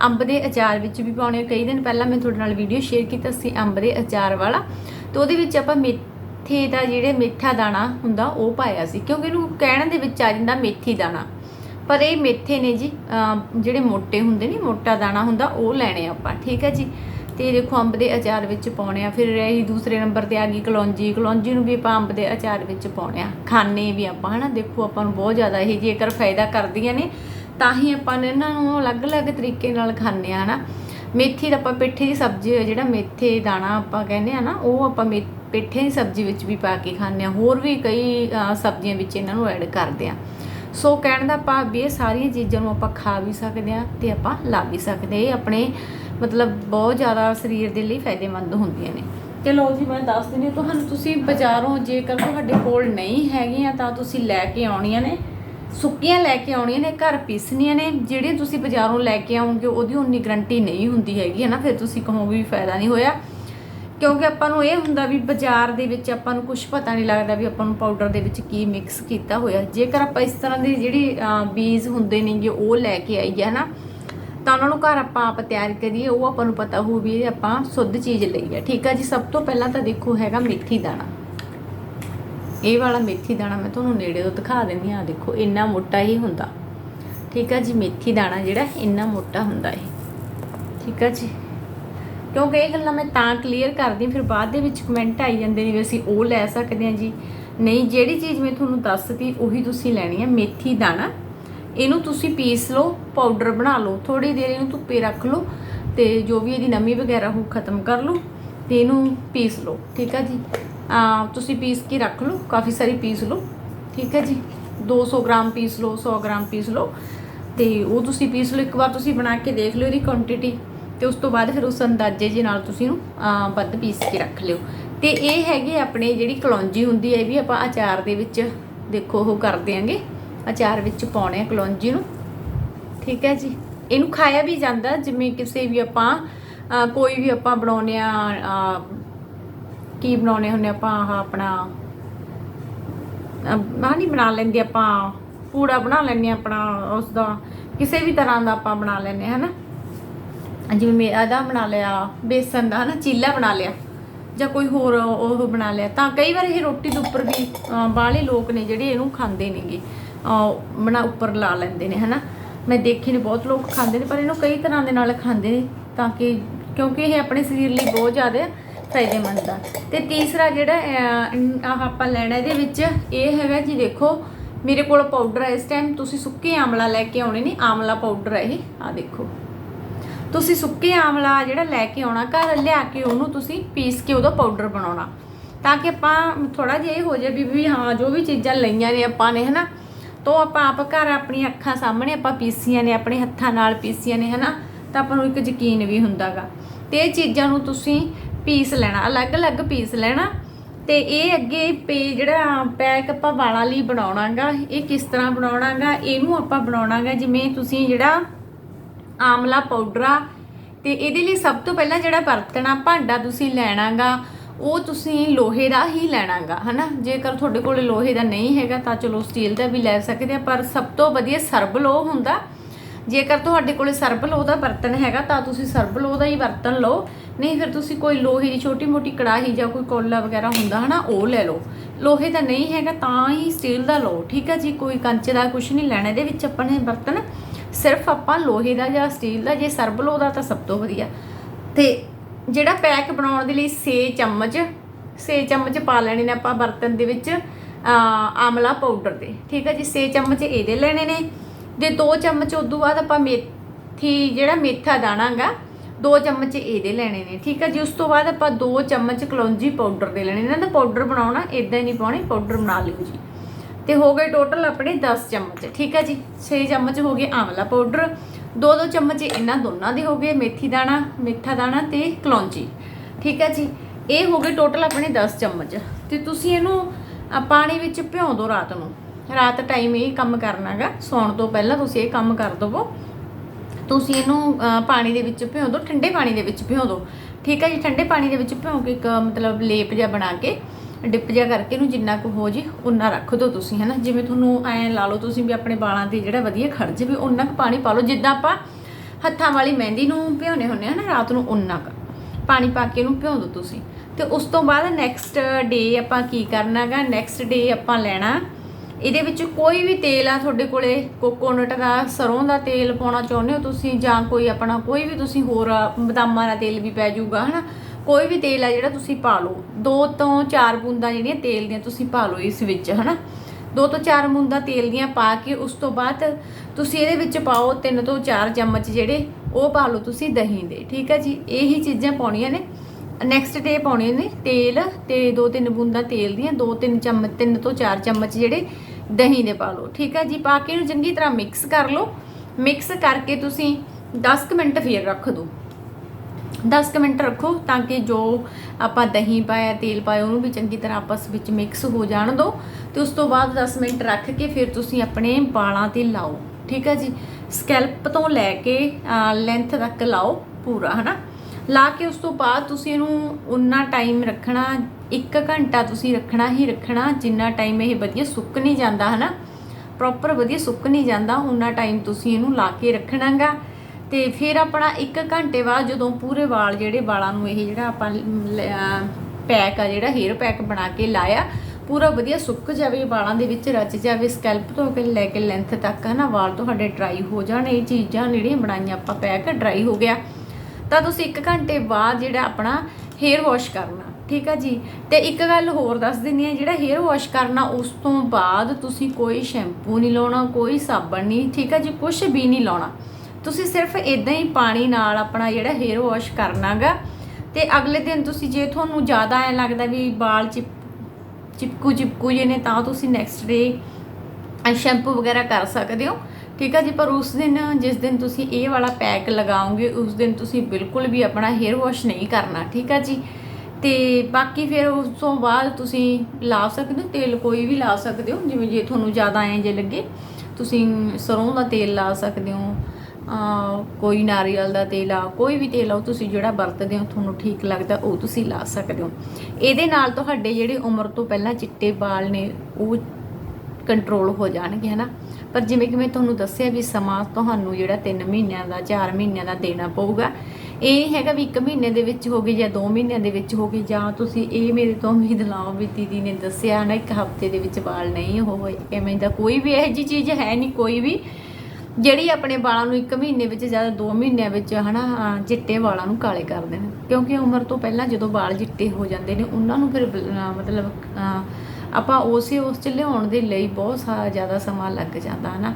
ਅੰਬ ਦੇ ਅਚਾਰ ਵਿੱਚ ਵੀ ਪਾਉਣੇ ਕਈ ਦਿਨ ਪਹਿਲਾਂ ਮੈਂ ਤੁਹਾਡੇ ਨਾਲ ਵੀਡੀਓ ਸ਼ੇਅਰ ਕੀਤਾ ਸੀ ਅੰਬ ਦੇ ਅਚਾਰ ਵਾਲਾ। ਤੇ ਉਹਦੇ ਵਿੱਚ ਆਪਾਂ ਮੇਥੇ ਦਾ ਜਿਹੜੇ ਮਿੱਠਾ ਦਾਣਾ ਹੁੰਦਾ, ਉਹ ਪਾਇਆ ਸੀ। ਕਿਉਂਕਿ ਇਹਨੂੰ ਕਹਿਣ ਦੇ ਵਿੱਚ ਆ ਜਾਂਦਾ ਮੇਥੀ ਦਾਣਾ। ਪਰ ਇਹ ਮੇਥੇ ਨੇ ਜੀ ਜਿਹੜੇ ਮੋਟੇ ਹੁੰਦੇ ਨੇ, ਮੋਟਾ ਦਾਣਾ ਹੁੰਦਾ, ਉਹ ਲੈਣੇ ਆਪਾਂ, ਠੀਕ ਹੈ ਜੀ? ਤੇ ਦੇਖੋ ਅੰਬ ਦੇ ਅਚਾਰ ਵਿੱਚ ਪਾਉਣੇ ਆ, ਫਿਰ ਰਹੀ ਦੂਸਰੇ ਨੰਬਰ ਤੇ ਆ ਗਈ ਕਲੌਂਜੀ। ਕਲੌਂਜੀ ਨੂੰ ਵੀ ਆਪਾਂ ਅੰਬ ਦੇ ਅਚਾਰ ਵਿੱਚ ਪਾਉਣੇ ਆ। ਖਾਣੇ ਵੀ ਆਪਾਂ, ਹਨਾ? ਦੇਖੋ ਆਪਾਂ ਨੂੰ ਬਹੁਤ ਜ਼ਿਆਦਾ ਇਹ ਜੇਕਰ ਫਾਇਦਾ ਕਰਦੀਆਂ ਨੇ, ਤਾਂ ਹੀ ਆਪਾਂ ਇਹਨਾਂ ਨੂੰ ਅਲੱਗ-ਅਲੱਗ ਤਰੀਕੇ ਨਾਲ ਖਾਣੇ ਆ, ਹਨਾ? ਮੇਥੀ ਦਾ ਆਪਾਂ ਪੇਠੇ ਦੀ ਸਬਜ਼ੀ ਜਿਹੜਾ ਮੇਥੇ ਦਾਣਾ ਆਪਾਂ ਕਹਿੰਦੇ ਆ ਨਾ, ਉਹ ਆਪਾਂ ਮੇ- ਪੇਠੇ ਦੀ ਸਬਜ਼ੀ ਵਿੱਚ ਵੀ ਪਾ ਕੇ ਖਾਂਦੇ ਆ। ਹੋਰ ਵੀ ਕਈ ਸਬਜ਼ੀਆਂ ਵਿੱਚ ਇਹਨਾਂ ਨੂੰ ਐਡ ਕਰਦੇ ਆ। ਸੋ ਕਹਿਣ ਦਾ ਭਾਵ ਵੀ ਇਹ ਸਾਰੀਆਂ ਚੀਜ਼ਾਂ ਨੂੰ ਆਪਾਂ ਖਾ ਵੀ ਸਕਦੇ ਆ ਤੇ ਆਪਾਂ ਲਾ ਵੀ ਸਕਦੇ ਇਹ ਆਪਣੇ ਮਤਲਬ ਬਹੁਤ ਜ਼ਿਆਦਾ ਸਰੀਰ ਦੇ ਲਈ ਫਾਇਦੇਮੰਦ ਹੁੰਦੀਆਂ ਨੇ। ਤੇ ਲਓ ਜੀ, ਮੈਂ ਦੱਸ ਦਿੰਦੀ ਹਾਂ, ਤੁਹਾਨੂੰ ਤੁਸੀਂ ਬਾਜ਼ਾਰੋਂ ਜੇਕਰ ਤੁਹਾਡੇ ਕੋਲ ਨਹੀਂ ਹੈਗੀਆਂ ਤਾਂ ਤੁਸੀਂ ਲੈ ਕੇ ਆਉਣੀਆਂ ਨੇ। ਸੁੱਕੀਆਂ ਲੈ ਕੇ ਆਉਣੀਆਂ ਨੇ, ਘਰ ਪੀਸਣੀਆਂ ਨੇ, ਜਿਹੜੇ ਤੁਸੀਂ ਬਾਜ਼ਾਰੋਂ ਲੈ ਕੇ ਆਉਂਗੇ, ਉਹਦੀ ਉਨੀ ਗਰੰਟੀ ਨਹੀਂ ਹੁੰਦੀ ਹੈਗੀ, ਹੈ ਨਾ? ਫਿਰ ਤੁਸੀਂ ਕਹੋਗੇ ਵੀ ਫਾਇਦਾ ਨਹੀਂ ਹੋਇਆ। ਕਿਉਂਕਿ ਆਪਾਂ ਨੂੰ ਇਹ ਹੁੰਦਾ ਵੀ ਬਾਜ਼ਾਰ ਦੇ ਵਿੱਚ ਆਪਾਂ ਨੂੰ ਕੁਝ ਪਤਾ ਨਹੀਂ ਲੱਗਦਾ ਵੀ ਆਪਾਂ ਨੂੰ ਪਾਊਡਰ ਦੇ ਵਿੱਚ ਕੀ ਮਿਕਸ ਕੀਤਾ ਹੋਇਆ। ਜੇਕਰ ਆਪਾਂ ਇਸ ਤਰ੍ਹਾਂ ਦੀ ਜਿਹੜੀ ਬੀਜ ਹੁੰਦੇ ਨੇਗੇ, ਉਹ ਲੈ ਕੇ ਆਈਏ, ਹੈ ਨਾ? ਤਾਂ ਉਹਨਾਂ ਨੂੰ ਘਰ ਆਪਾਂ ਆਪ ਤਿਆਰ ਕਰੀਏ, ਉਹ ਆਪਾਂ ਨੂੰ ਪਤਾ ਹੋਊ ਵੀ ਆਪਾਂ ਸ਼ੁੱਧ ਚੀਜ਼ ਲਈ ਹੈ। ਠੀਕ ਆ ਜੀ, ਸਭ ਤੋਂ ਪਹਿਲਾਂ ਤਾਂ ਦੇਖੋ ਹੈਗਾ ਮੇਥੀ ਦਾਣਾ। ਇਹ ਵਾਲਾ ਮੇਥੀ ਦਾਣਾ ਮੈਂ ਤੁਹਾਨੂੰ ਨੇੜੇ ਤੋਂ ਦਿਖਾ ਦਿੰਦੀ ਹਾਂ। ਦੇਖੋ, ਇੰਨਾ ਮੋਟਾ ਹੀ ਹੁੰਦਾ। ਠੀਕ ਆ ਜੀ, ਮੇਥੀ ਦਾਣਾ ਜਿਹੜਾ, ਇੰਨਾ ਮੋਟਾ ਹੁੰਦਾ ਇਹ। ਠੀਕ ਹੈ ਜੀ। ਕਿਉਂਕਿ ਇਹ ਗੱਲਾਂ ਮੈਂ ਤਾਂ ਕਲੀਅਰ ਕਰਦੀ ਫਿਰ ਬਾਅਦ ਦੇ ਵਿੱਚ ਕਮੈਂਟ ਆਈ ਜਾਂਦੇ ਨੇ ਵੀ ਅਸੀਂ ਉਹ ਲੈ ਸਕਦੇ ਹਾਂ ਜੀ। ਨਹੀਂ, ਜਿਹੜੀ ਚੀਜ਼ ਮੈਂ ਤੁਹਾਨੂੰ ਦੱਸਤੀ, ਉਹੀ ਤੁਸੀਂ ਲੈਣੀ ਹੈ ਮੇਥੀ ਦਾਣਾ। ਇਹਨੂੰ ਤੁਸੀਂ ਪੀਸ ਲਓ ਪਾਊਡਰ ਬਣਾ ਲਓ ਥੋੜੀ ਦੇਰ ਇਹਨੂੰ ਧੁੱਪੇ ਰੱਖ ਲਓ ਤੇ ਜੋ ਵੀ ਇਹਦੀ ਨਮੀ ਵਗੈਰਾ ਹੋ ਖਤਮ ਕਰ ਲਓ ਤੇ ਇਹਨੂੰ ਪੀਸ ਲਓ। ਠੀਕ ਆ ਜੀ। ਤੁਸੀਂ ਪੀਸ ਕੇ ਰੱਖ ਲਓ? ਕਾਫੀ ਸਾਰੀ ਪੀਸ ਲਓ। ਠੀਕ ਹੈ ਜੀ? 200 ਗ੍ਰਾਮ ਪੀਸ ਲਓ 100 ਗ੍ਰਾਮ ਪੀਸ ਲਓ। ਤੇ ਉਹ ਤੁਸੀਂ ਪੀਸ ਲਓ, ਇੱਕ ਵਾਰ ਤੁਸੀਂ ਬਣਾ ਕੇ ਦੇਖ ਲਿਓ ਇਹਦੀ ਕੁਆਂਟੀਟੀ ਤੇ ਉਸ ਤੋਂ ਬਾਅਦ ਫਿਰ ਉਸ ਅੰਦਾਜ਼ੇ ਦੇ ਨਾਲ ਤੁਸੀਂ ਇਹਨੂੰ ਵੱਧ ਪੀਸ ਕੇ ਰੱਖ ਲਿਓ। ਤੇ ਇਹ ਹੈਗੇ ਆਪਣੇ ਜਿਹੜੀ ਕਲੌਂਜੀ ਹੁੰਦੀ ਹੈ ਇਹ ਵੀ ਆਪਾਂ ਅਚਾਰ ਦੇ ਵਿੱਚ ਦੇਖੋ ਉਹ ਕਰ ਦਿਆਂਗੇ। ਅਚਾਰ ਵਿੱਚ ਪਾਉਣੇ ਆ ਕਲੌਂਜੀ ਨੂੰ। ਠੀਕ ਹੈ ਜੀ? ਇਹਨੂੰ ਖਾਇਆ ਵੀ ਜਾਂਦਾ, ਜਿਵੇਂ ਕਿਸੇ ਵੀ ਆਪਾਂ ਕੋਈ ਵੀ ਆਪਾਂ ਬਣਾਉਨੇ ਆ ਕੀ ਬਣਾਉਨੇ ਹੁੰਨੇ ਆਪਾਂ, ਆਹ ਆਪਣਾ ਆ ਨਹੀਂ ਬਣਾ ਲੈਂਦੇ ਆਪਾਂ, ਪੂੜਾ ਬਣਾ ਲੈਂਦੇ ਹਾਂ ਆਪਣਾ ਉਸ ਦਾ ਕਿਸੇ ਵੀ ਤਰ੍ਹਾਂ ਦਾ ਆਪਾਂ ਬਣਾ ਲੈਂਦੇ ਹਾਂ, ਹਨਾ? ਜਿਵੇਂ ਮੈਂ ਆਦਾ ਬਣਾ ਲਿਆ, ਬੇਸਨ ਦਾ, ਹਨਾ, ਚੀਲਾ ਬਣਾ ਲਿਆ, ਜਾਂ ਕੋਈ ਹੋਰ ਉਹ ਬਣਾ ਲਿਆ, ਤਾਂ ਕਈ ਵਾਰ ਇਹ ਰੋਟੀ ਦੇ ਉੱਪਰ ਵੀ ਬਾਹਲੇ ਲੋਕ ਨੇ ਜਿਹੜੇ ਇਹਨੂੰ ਖਾਂਦੇ ਨੇਗੇ ਬਣਾ ਉੱਪਰ ਲਾ ਲੈਂਦੇ ਨੇ, ਹਨਾ? ਮੈਂ ਦੇਖੇ ਨੇ ਬਹੁਤ ਲੋਕ ਖਾਂਦੇ ਨੇ, ਪਰ ਇਹਨੂੰ ਕਈ ਤਰ੍ਹਾਂ ਦੇ ਨਾਲ ਖਾਂਦੇ ਨੇ, ਤਾਂ ਕਿ, ਕਿਉਂਕਿ ਇਹ ਆਪਣੇ ਸਰੀਰ ਲਈ ਬਹੁਤ ਜ਼ਿਆਦਾ ਫਾਇਦੇਮੰਦ ਆ ਤੇ ਤੀਸਰਾ ਜਿਹੜਾ ਆਹ ਆਪਾਂ ਲੈਣਾ ਇਹਦੇ ਵਿੱਚ, ਇਹ ਹੈਗਾ ਜੀ ਦੇਖੋ, ਮੇਰੇ ਕੋਲ ਪਾਊਡਰ ਹੈ ਇਸ ਟਾਈਮ ਤੁਸੀਂ ਸੁੱਕੇ ਆਮਲਾ ਲੈ ਕੇ ਆਉਣੇ ਨਹੀਂ ਆਮਲਾ ਪਾਊਡਰ ਹੈ ਇਹ ਆ ਦੇਖੋ। ਤੁਸੀਂ ਸੁੱਕੇ ਆਮਲਾ ਜਿਹੜਾ ਲੈ ਕੇ ਆਉਣਾ, ਘਰ ਲਿਆ ਕੇ ਉਹਨੂੰ ਤੁਸੀਂ ਪੀਸ ਕੇ ਉਹਦਾ ਪਾਊਡਰ ਬਣਾਉਣਾ। ਤਾਂ ਕਿ ਆਪਾਂ ਥੋੜਾ ਜਿਹਾ ਇਹ ਹੋ ਜਾਵੇ ਵੀ ਹਾਂ, ਜੋ ਵੀ ਚੀਜ਼ਾਂ ਲਈਆਂ ਨੇ ਆਪਾਂ ਨੇ, ਹਨਾ। ਤੋਂ ਆਪਾਂ ਆਪ ਘਰ ਆਪਣੀਆਂ ਅੱਖਾਂ ਸਾਹਮਣੇ ਆਪਾਂ ਪੀਸੀਆਂ ਨੇ, ਆਪਣੇ ਹੱਥਾਂ ਨਾਲ ਪੀਸੀਆਂ ਨੇ, ਹਨਾ। ਤਾਂ ਆਪਾਂ ਨੂੰ ਇੱਕ ਯਕੀਨ ਵੀ ਹੁੰਦਾਗਾ। ਤੇ ਇਹ ਚੀਜ਼ਾਂ ਨੂੰ ਤੁਸੀਂ ਪੀਸ ਲੈਣਾ, ਅਲੱਗ-ਅਲੱਗ ਪੀਸ ਲੈਣਾ। ਤੇ ਇਹ ਅੱਗੇ ਪੇ ਜਿਹੜਾ ਪੈਕ ਆਪਾਂ ਵਾਲਾਂ ਲਈ ਬਣਾਉਣਾਗਾ, ਇਹ ਕਿਸ ਤਰ੍ਹਾਂ ਬਣਾਉਣਾਗਾ, ਇਹਨੂੰ ਆਪਾਂ ਬਣਾਉਣਾਗਾ, ਜਿਵੇਂ ਤੁਸੀਂ ਜਿਹੜਾ ਆਮਲਾ ਪਾਊਡਰ ਆ, ਤੇ ਇਹਦੇ ਲਈ ਸਭ ਤੋਂ ਪਹਿਲਾਂ ਜਿਹੜਾ ਬਰਤਨ ਆ, ਭਾਂਡਾ ਤੁਸੀਂ ਲੈਣਾਗਾ, ਉਹ ਤੁਸੀਂ ਲੋਹੇ ਦਾ ਹੀ ਲੈਣਾਗਾ, ਹਨਾ? ਜੇਕਰ ਤੁਹਾਡੇ ਕੋਲ ਲੋਹੇ ਦਾ ਨਹੀਂ ਹੈਗਾ, ਤਾਂ ਚਲੋ ਸਟੀਲ ਦਾ ਵੀ ਲੈ ਸਕਦੇ ਆ, ਪਰ ਸਭ ਤੋਂ ਵਧੀਆ ਸਰਬ ਲੋਹ ਹੁੰਦਾ। ਜੇਕਰ ਤੁਹਾਡੇ ਕੋਲ ਸਰਬ ਲੋਹ ਦਾ ਬਰਤਨ ਹੈਗਾ, ਤਾਂ ਤੁਸੀਂ ਸਰਬ ਲੋਹ ਦਾ ਹੀ ਬਰਤਨ ਲਓ। ਨਹੀਂ, ਫਿਰ ਤੁਸੀਂ ਕੋਈ ਲੋਹੇ ਦੀ ਛੋਟੀ ਮੋਟੀ ਕੜਾਹੀ ਜਾਂ ਕੋਈ ਕੋਲਾ ਵਗੈਰਾ ਹੁੰਦਾ ਹਨਾ, ਉਹ ਲੈ ਲਓ। ਲੋਹੇ ਦਾ ਨਹੀਂ ਹੈਗਾ, ਤਾਂ ਹੀ ਸਟੀਲ ਦਾ ਲਓ, ਠੀਕ ਹੈ ਜੀ? ਕੋਈ ਕੰਚ ਦਾ ਕੁਝ ਨਹੀਂ ਲੈਣਾ, ਇਹਦੇ ਵਿੱਚ ਆਪਾਂ ਨੇ ਬਰਤਨ ਸਿਰਫ ਆਪਾਂ ਲੋਹੇ ਦਾ ਜਾਂ ਸਟੀਲ ਦਾ, ਜੇ ਸਰਬ ਲੋਹ ਦਾ ਤਾਂ ਸਭ ਤੋਂ ਵਧੀਆ। ਤੇ ਜਿਹੜਾ ਪੈਕ ਬਣਾਉਣ ਦੇ ਲਈ 6 ਚਮਚ 6 ਚਮਚ ਪਾ ਲੈਣੇ ਨੇ ਆਪਾਂ ਬਰਤਨ ਦੇ ਵਿੱਚ ਆਮਲਾ ਪਾਊਡਰ ਦੇ, ਠੀਕ ਹੈ ਜੀ? 6 ਚਮਚ ਇਹਦੇ ਲੈਣੇ ਨੇ, ਜੇ 2 ਚਮਚ, ਉਦੋਂ ਬਾਅਦ ਆਪਾਂ ਮੇਥੀ, ਜਿਹੜਾ ਮੇਥਾ ਦਾਣਾਗਾ ਦੋ ਚਮਚ ਇਹਦੇ ਲੈਣੇ ਨੇ, ਠੀਕ ਹੈ ਜੀ? ਉਸ ਤੋਂ ਬਾਅਦ ਆਪਾਂ ਦੋ ਚਮਚ ਕਲੌਂਜੀ ਪਾਊਡਰ ਦੇ ਲੈਣੇ ਇਹਨਾਂ ਦਾ ਪਾਊਡਰ ਬਣਾਉਣਾ ਇਦਾਂ ਹੀ ਨਹੀਂ ਪਾਉਣੇ, ਪਾਊਡਰ ਬਣਾ ਲਿਓ ਜੀ। ਤੇ ਹੋ ਗਏ ਟੋਟਲ ਆਪਣੇ 10 ਚਮਚ, ਠੀਕ ਹੈ ਜੀ? 6 ਚਮਚ ਹੋ ਗਏ ਆਮਲਾ ਪਾਊਡਰ 2-2 ਚਮਚ ਇਹਨਾਂ ਦੋਨਾਂ ਦੇ ਹੋ ਗਏ, ਮੇਥੀ ਦਾਣਾ, ਮਿੱਠਾ ਦਾਣਾ ਤੇ ਕਲੌਂਜੀ, ਠੀਕ ਹੈ ਜੀ? ਇਹ ਹੋ ਗਏ ਟੋਟਲ ਆਪਣੇ 10 ਚਮਚ। ਤੇ ਤੁਸੀਂ ਇਹਨੂੰ ਪਾਣੀ ਵਿੱਚ ਭਿਉਂ ਦਿਓ ਰਾਤ ਨੂੰ। ਰਾਤ ਟਾਈਮ ਇਹ ਕੰਮ ਕਰਨਾਗਾ ਸੌਣ ਤੋਂ ਪਹਿਲਾਂ ਤੁਸੀਂ ਇਹ ਕੰਮ ਕਰ ਦਵੋ। ਤੁਸੀਂ ਇਹਨੂੰ ਪਾਣੀ ਦੇ ਵਿੱਚ ਭਿਓ ਦਿਓ ਠੰਡੇ ਪਾਣੀ ਦੇ ਵਿੱਚ ਭਿਉਂ ਦਿਓ ਠੀਕ ਹੈ ਜੀ? ਠੰਡੇ ਪਾਣੀ ਦੇ ਵਿੱਚ ਭਿਉਂ ਕੇ ਇੱਕ, ਮਤਲਬ ਲੇਪ ਜਿਹਾ ਬਣਾ ਕੇ, ਡਿਪ ਜਿਹਾ ਕਰਕੇ ਇਹਨੂੰ ਜਿੰਨਾ ਕੁ ਹੋ ਜੀ ਉਨਾ ਰੱਖ ਦਿਓ ਤੁਸੀਂ, ਹਨਾ? ਜਿਵੇਂ ਤੁਹਾਨੂੰ ਐਂ ਲਾ ਲਓ ਤੁਸੀਂ ਵੀ ਆਪਣੇ ਵਾਲਾਂ ਤੇ ਜਿਹੜਾ ਵਧੀਆ ਖੜ ਜੇ ਵੀ ਉਨਾ ਕੁ ਪਾਣੀ ਪਾ ਲਓ। ਜਿੱਦਾਂ ਆਪਾਂ ਹੱਥਾਂ ਵਾਲੀ ਮਹਿੰਦੀ ਨੂੰ ਭਿਉਣੇ ਹੁੰਦੇ ਆ ਨਾ, ਰਾਤ ਨੂੰ ਉਨਾ ਕੁ ਪਾਣੀ ਪਾ ਕੇ ਇਹਨੂੰ ਭਿਉਂ ਦਿਓ ਤੁਸੀਂ। ਤੇ ਉਸ ਤੋਂ ਬਾਅਦ ਨੈਕਸਟ ਡੇ ਆਪਾਂ ਕੀ ਕਰਨਾਗਾ ਨੈਕਸਟ ਡੇ ਆਪਾਂ ਲੈਣਾ ਇਹਦੇ ਵਿੱਚ ਕੋਈ ਵੀ ਤੇਲ ਆ ਤੁਹਾਡੇ ਕੋਲੇ ਕੋਕੋਨਟ ਦਾ ਸਰੋਂ ਦਾ ਤੇਲ ਪਾਉਣਾ ਚਾਹੁੰਦੇ ਹੋ ਤੁਸੀਂ ਜਾਂ ਕੋਈ ਆਪਣਾ ਕੋਈ ਵੀ ਤੁਸੀਂ ਹੋਰ ਬਦਾਮਾਂ ਦਾ ਤੇਲ ਵੀ ਪੈ ਜਾਊਗਾ, ਹਨਾ? ਕੋਈ ਵੀ ਤੇਲ ਆ ਜਿਹੜਾ ਤੁਸੀਂ ਪਾ ਲਓ। ਦੋ ਤੋਂ ਚਾਰ ਬੂੰਦਾਂ ਜਿਹੜੀਆਂ ਤੇਲ ਦੀਆਂ ਤੁਸੀਂ ਪਾ ਲਓ ਇਸ ਵਿੱਚ, ਹਨਾ? ਦੋ ਤੋਂ ਚਾਰ ਬੂੰਦਾਂ ਤੇਲ ਦੀਆਂ ਪਾ ਕੇ ਉਸ ਤੋਂ ਬਾਅਦ ਤੁਸੀਂ ਇਹਦੇ ਵਿੱਚ ਪਾਓ ਤਿੰਨ ਤੋਂ ਚਾਰ ਚਮਚ ਜਿਹੜੇ, ਉਹ ਪਾ ਲਓ ਤੁਸੀਂ ਦਹੀਂ ਦੇ, ਠੀਕ ਹੈ ਜੀ? ਇਹੀ ਚੀਜ਼ਾਂ ਪਾਉਣੀਆਂ ਨੇ। ਨੈਕਸਟ ਡੇ ਪਾਉਣੇ ਨੇ, ਤੇਲ ਤੇ ਦੋ ਤਿੰਨ ਬੂੰਦਾਂ ਤੇਲ ਦੀਆਂ, ਦੋ ਤਿੰਨ ਚਮਚ ਤਿੰਨ ਤੋਂ ਚਾਰ ਚਮਚ ਜਿਹੜੇ ਦਹੀਂ ਦੇ ਪਾ ਲਓ, ਠੀਕ ਹੈ ਜੀ? ਪਾ ਕੇ ਇਹਨੂੰ ਚੰਗੀ ਤਰ੍ਹਾਂ ਮਿਕਸ ਕਰ ਲਓ। ਮਿਕਸ ਕਰਕੇ ਤੁਸੀਂ 10 ਕੁ ਮਿੰਟ ਫੇਰ ਰੱਖ ਦਿਓ। 10 ਕੁ ਮਿੰਟ ਰੱਖੋ ਤਾਂ ਕਿ ਜੋ ਆਪਾਂ ਦਹੀਂ ਪਾਇਆ, ਤੇਲ ਪਾਇਆ, ਉਹਨੂੰ ਵੀ ਚੰਗੀ ਤਰ੍ਹਾਂ ਆਪਸ ਵਿੱਚ ਮਿਕਸ ਹੋ ਜਾਣ ਦਿਓ ਤੇ ਉਸ ਤੋਂ ਬਾਅਦ 10 ਮਿੰਟ ਰੱਖ ਕੇ ਫਿਰ ਤੁਸੀਂ ਆਪਣੇ ਵਾਲਾਂ ਤੇ ਲਾਓ, ਠੀਕ ਹੈ ਜੀ? ਸਕੈਲਪ ਤੋਂ ਲੈ ਕੇ ਲੈਂਥ ਤੱਕ ਲਾਓ ਪੂਰਾ, ਹਨਾ? ਲਾ ਕੇ ਉਸ ਤੋਂ ਬਾਅਦ ਤੁਸੀਂ ਇਹਨੂੰ ਉਨਾ ਟਾਈਮ ਰੱਖਣਾ 1 ਘੰਟਾ ਤੁਸੀਂ ਰੱਖਣਾ ਹੀ ਰੱਖਣਾ, ਜਿੰਨਾ ਟਾਈਮ ਇਹ ਵਧੀਆ ਸੁੱਕ ਨਹੀਂ ਜਾਂਦਾ, ਹਨਾ? ਪ੍ਰੋਪਰ ਵਧੀਆ ਸੁੱਕ ਨਹੀਂ ਜਾਂਦਾ, ਉਨਾ ਟਾਈਮ ਤੁਸੀਂ ਇਹਨੂੰ ਲਾ ਕੇ ਰੱਖਣਾਗਾ। ਤੇ ਫਿਰ ਆਪਣਾ 1 ਘੰਟੇ ਬਾਅਦ ਜਦੋਂ ਪੂਰੇ ਵਾਲ ਜਿਹੜੇ ਵਾਲਾਂ ਨੂੰ ਇਹ ਜਿਹੜਾ ਆਪਾਂ ਪੈਕ ਆ, ਜਿਹੜਾ ਹੇਅਰ ਪੈਕ ਬਣਾ ਕੇ ਲਾਇਆ, ਪੂਰਾ ਵਧੀਆ ਸੁੱਕ ਜਾਵੇ ਵਾਲਾਂ ਦੇ ਵਿੱਚ ਰਚ ਜਾਵੇ ਸਕੈਲਪ ਤੋਂ ਕੇ ਲੈ ਕੇ ਲੈਂਥ ਤੱਕ, ਹਨਾ? ਵਾਲ ਤੁਹਾਡੇ ਡਰਾਈ ਹੋ ਜਾਣ, ਇਹ ਚੀਜ਼ਾਂ ਜਿਹੜੀਆਂ ਬਣਾਈਆਂ ਆਪਾਂ ਪੈਕ ਡਰਾਈ ਹੋ ਗਿਆ। ਤਾਂ ਤੁਸੀਂ 1 ਘੰਟੇ ਬਾਅਦ ਜਿਹੜਾ ਆਪਣਾ ਹੇਅਰ ਵਾਸ਼ ਕਰਨਾ, ਠੀਕ ਆ ਜੀ? ਤੇ ਇੱਕ ਗੱਲ ਹੋਰ ਦੱਸ ਦਿੰਨੀ ਆ ਜਿਹੜਾ ਹੇਅਰ ਵਾਸ਼ ਕਰਨਾ, ਉਸ ਤੋਂ ਬਾਅਦ ਤੁਸੀਂ ਕੋਈ ਸ਼ੈਂਪੂ ਨਹੀਂ ਲਾਉਣਾ, ਕੋਈ ਸਾਬਣ ਨਹੀਂ, ਠੀਕ ਆ ਜੀ? ਕੁਝ ਵੀ ਨਹੀਂ ਲਾਉਣਾ। ਤੁਸੀਂ ਸਿਰਫ ਇਦਾਂ ਹੀ ਪਾਣੀ ਨਾਲ ਆਪਣਾ ਜਿਹੜਾ ਹੇਅਰ ਵਾਸ਼ ਕਰਨਾਗਾ ਤੇ ਅਗਲੇ ਦਿਨ ਤੁਸੀਂ ਜੇ ਤੁਹਾਨੂੰ ਜ਼ਿਆਦਾ ਐ ਲੱਗਦਾ ਵੀ ਵਾਲ ਚਿਪ ਚਿਪਕੂ ਚਿਪਕੂ ਜੇ ਨੇ, ਤਾਂ ਤੁਸੀਂ ਨੈਕਸਟ ਡੇ ਸ਼ੈਂਪੂ ਵਗੈਰਾ ਕਰ ਸਕਦੇ ਹੋ। ਠੀਕ ਆ ਜੀ, ਪਰ ਉਸ ਦਿਨ, ਜਿਸ ਦਿਨ ਤੁਸੀਂ ਇਹ ਵਾਲਾ ਪੈਕ ਲਗਾਓਗੇ, ਉਸ ਦਿਨ ਤੁਸੀਂ ਬਿਲਕੁਲ ਵੀ ਆਪਣਾ ਹੇਅਰ ਵਾਸ਼ ਨਹੀਂ ਕਰਨਾ, ਠੀਕ ਆ ਜੀ। ਤੇ ਬਾਕੀ ਫਿਰ ਉਸ ਤੋਂ ਬਾਅਦ ਤੁਸੀਂ ਲਾ ਸਕਦੇ ਹੋ, ਤੇਲ ਕੋਈ ਵੀ ਲਾ ਸਕਦੇ ਹੋ, ਜਿਵੇਂ ਜੇ ਤੁਹਾਨੂੰ ਜ਼ਿਆਦਾ ਐਂ ਜੇ ਲੱਗੇ, ਤੁਸੀਂ ਸਰੋਂ ਦਾ ਤੇਲ ਲਾ ਸਕਦੇ ਹੋ ਕੋਈ ਨਾਰੀਅਲ ਦਾ ਤੇਲ ਆ, ਕੋਈ ਵੀ ਤੇਲ ਆ, ਉਹ ਤੁਸੀਂ ਜਿਹੜਾ ਵਰਤਦੇ ਹੋ, ਤੁਹਾਨੂੰ ਠੀਕ ਲੱਗਦਾ, ਉਹ ਤੁਸੀਂ ਲਾ ਸਕਦੇ ਹੋ। ਇਹਦੇ ਨਾਲ ਤੁਹਾਡੇ ਜਿਹੜੇ ਉਮਰ ਤੋਂ ਪਹਿਲਾਂ ਚਿੱਟੇ ਵਾਲ ਨੇ, ਉਹ ਕੰਟਰੋਲ ਹੋ ਜਾਣਗੇ, ਹਨਾ? ਪਰ ਜਿਵੇਂ ਕਿ ਮੈਂ ਤੁਹਾਨੂੰ ਦੱਸਿਆ ਵੀ ਸਮਾਂ ਤੁਹਾਨੂੰ ਜਿਹੜਾ 3 ਮਹੀਨਿਆਂ ਦਾ 4 ਮਹੀਨਿਆਂ ਦਾ ਦੇਣਾ ਪਊਗਾ। ਇਹ ਹੈਗਾ ਵੀ 1 ਮਹੀਨੇ ਦੇ ਵਿੱਚ ਹੋ ਗਈ ਜਾਂ 2 ਮਹੀਨਿਆਂ ਦੇ ਵਿੱਚ ਹੋ ਗਈ, ਜਾਂ ਤੁਸੀਂ ਇਹ ਮੇਰੇ ਤੋਂ ਉਮੀਦ ਲਾਓ ਵੀ ਦੀਦੀ ਨੇ ਦੱਸਿਆ ਨਾ, ਇੱਕ ਹਫ਼ਤੇ ਦੇ ਵਿੱਚ ਵਾਲ ਨਹੀਂ ਉਹ ਹੋਏ। ਐਵੇਂ ਦਾ ਕੋਈ ਵੀ ਇਹੋ ਜਿਹੀ ਚੀਜ਼ ਹੈ ਨਹੀਂ ਕੋਈ ਵੀ, ਜਿਹੜੀ ਆਪਣੇ ਵਾਲਾਂ ਨੂੰ 1 ਮਹੀਨੇ ਵਿੱਚ ਜਾਂ 2 ਮਹੀਨਿਆਂ ਵਿੱਚ, ਹਨਾ, ਅਹ, ਚਿੱਟੇ ਵਾਲਾਂ ਨੂੰ ਕਾਲੇ ਕਰ ਦੇਣ। ਕਿਉਂਕਿ ਉਮਰ ਤੋਂ ਪਹਿਲਾਂ ਜਦੋਂ ਵਾਲ ਚਿੱਟੇ ਹੋ ਜਾਂਦੇ ਨੇ, ਉਹਨਾਂ ਨੂੰ ਫਿਰ ਮਤਲਬ ਆਪਾਂ ਉਸੇ ਉਸ ਚ ਲਿਆਉਣ ਦੇ ਲਈ ਬਹੁਤ ਸਾਰਾ ਜ਼ਿਆਦਾ ਸਮਾਂ ਲੱਗ ਜਾਂਦਾ ਹੈ ਨਾ